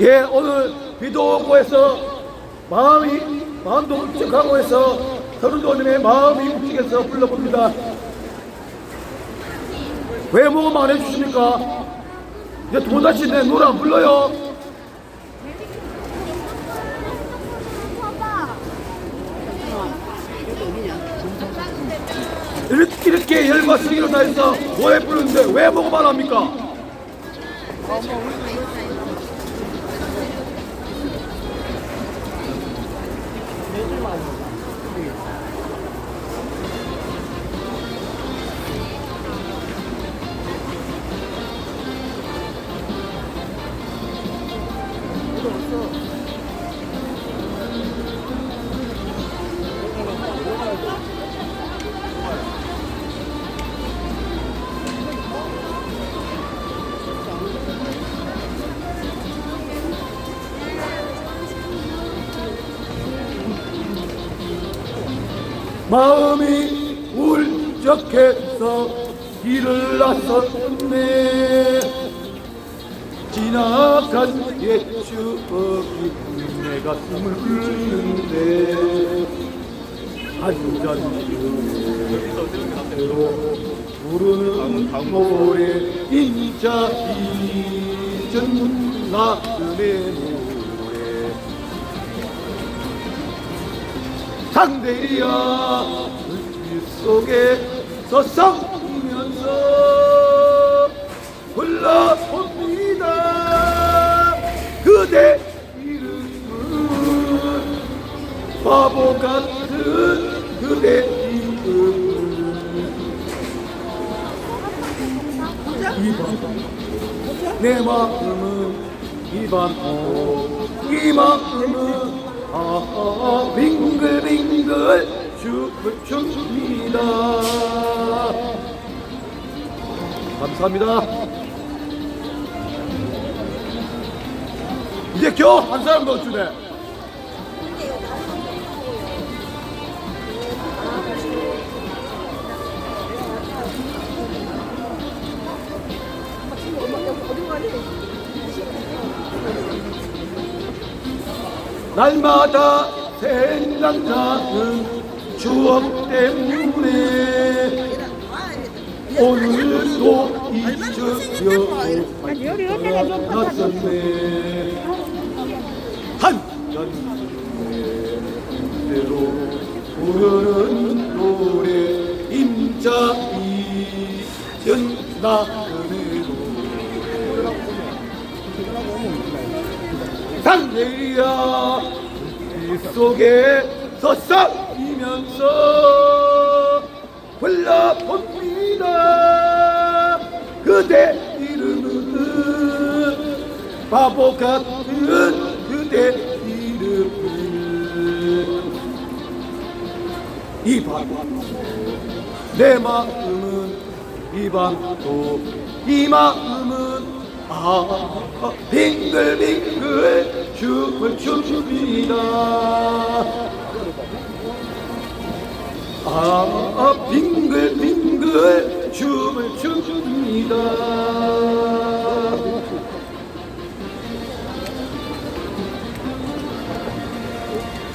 예, 오늘 비도 오고 해서 마음이, 마음도 묵직하고 해서 서른도님의 마음이 묵직해서 불러봅니다. 왜 모금 안 해주십니까? 이제 도다시 내 노래 안 불러요. 이렇게, 이렇게 열과 승리로 다 해서 노래 부르는데 왜 모금 안 합니까? 마음이 울적해서 길을 나섰네. 지나간 옛 추억이 내 가슴을 긁는데 한잔 그대로 부르는 노래 인자 잊은 나름의 상대야 불빛 속에 서성이면서 불러봅니다. 그대 이름은 바보 같은 그대 이름. 이밤 내 마음은 이밤 이 마음은 아빙 춤을 춥니다. 감사합니다. 이제 겨우 한 사람 더 주네. 날마다 생각 나는 추억 때문에 오늘도 잊으려 났었네 한잔 그대로 부르는 노래 임자 이은 나그네 노래 상대야 이 속에 서성이면서 불러봅니다. 그대 이름은 바보 같은 그대 이름은 이밤 내 마음은 이밤도 이 마음은 아 빙글빙글 춤을 춥니다. 아 빙글빙글 춤을 춥니다